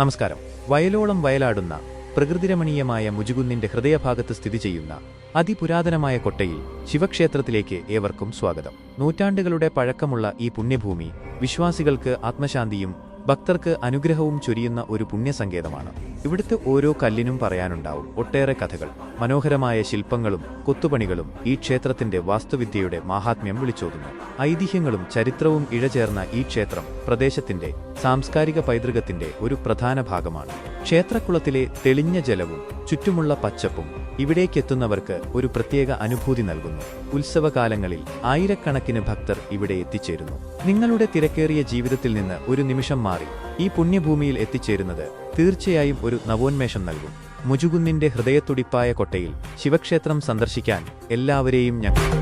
നമസ്കാരം. വയലോളം വയലാടുന്ന പ്രകൃതിരമണീയമായ മുജുകുന്നിന്റെ ഹൃദയഭാഗത്ത് സ്ഥിതി ചെയ്യുന്ന അതിപുരാതനമായ കൊട്ടയിൽ ശിവക്ഷേത്രത്തിലേക്ക് ഏവർക്കും സ്വാഗതം. നൂറ്റാണ്ടുകളുടെ പഴക്കമുള്ള ഈ പുണ്യഭൂമി വിശ്വാസികൾക്ക് ആത്മശാന്തിയും ഭക്തർക്ക് അനുഗ്രഹവും ചൊരിയുന്ന ഒരു പുണ്യസങ്കേതമാണ്. ഇവിടുത്തെ ഓരോ കല്ലിനും പറയാനുണ്ടാവും ഒട്ടേറെ കഥകൾ മനോഹരമായ ശില്പങ്ങളും കൊത്തുപണികളും ഈ ക്ഷേത്രത്തിന്റെ വാസ്തുവിദ്യയുടെ മാഹാത്മ്യം വിളിച്ചോതുന്നു. ഐതിഹ്യങ്ങളും ചരിത്രവും ഇഴചേർന്ന ഈ ക്ഷേത്രം പ്രദേശത്തിന്റെ സാംസ്കാരിക പൈതൃകത്തിന്റെ ഒരു പ്രധാന ഭാഗമാണ്. ക്ഷേത്രക്കുളത്തിലെ തെളിഞ്ഞ ജലവും ചുറ്റുമുള്ള പച്ചപ്പും ഇവിടേക്കെത്തുന്നവർക്ക് ഒരു പ്രത്യേക അനുഭൂതി നൽകുന്നു. ഉത്സവകാലങ്ങളിൽ ആയിരക്കണക്കിന് ഭക്തർ ഇവിടെ എത്തിച്ചേരുന്നു. നിങ്ങളുടെ തിരക്കേറിയ ജീവിതത്തിൽ നിന്ന് ഒരു നിമിഷം മാറി. ഈ പുണ്യഭൂമിയിൽ എത്തിച്ചേരുന്നത് തീർച്ചയായും ഒരു നവോന്മേഷം നൽകും. മുജുകുന്നിന്റെ ഹൃദയത്തുടിപ്പായ കൊട്ടയിൽ ശിവക്ഷേത്രം സന്ദർശിക്കാൻ എല്ലാവരെയും ഞങ്ങൾ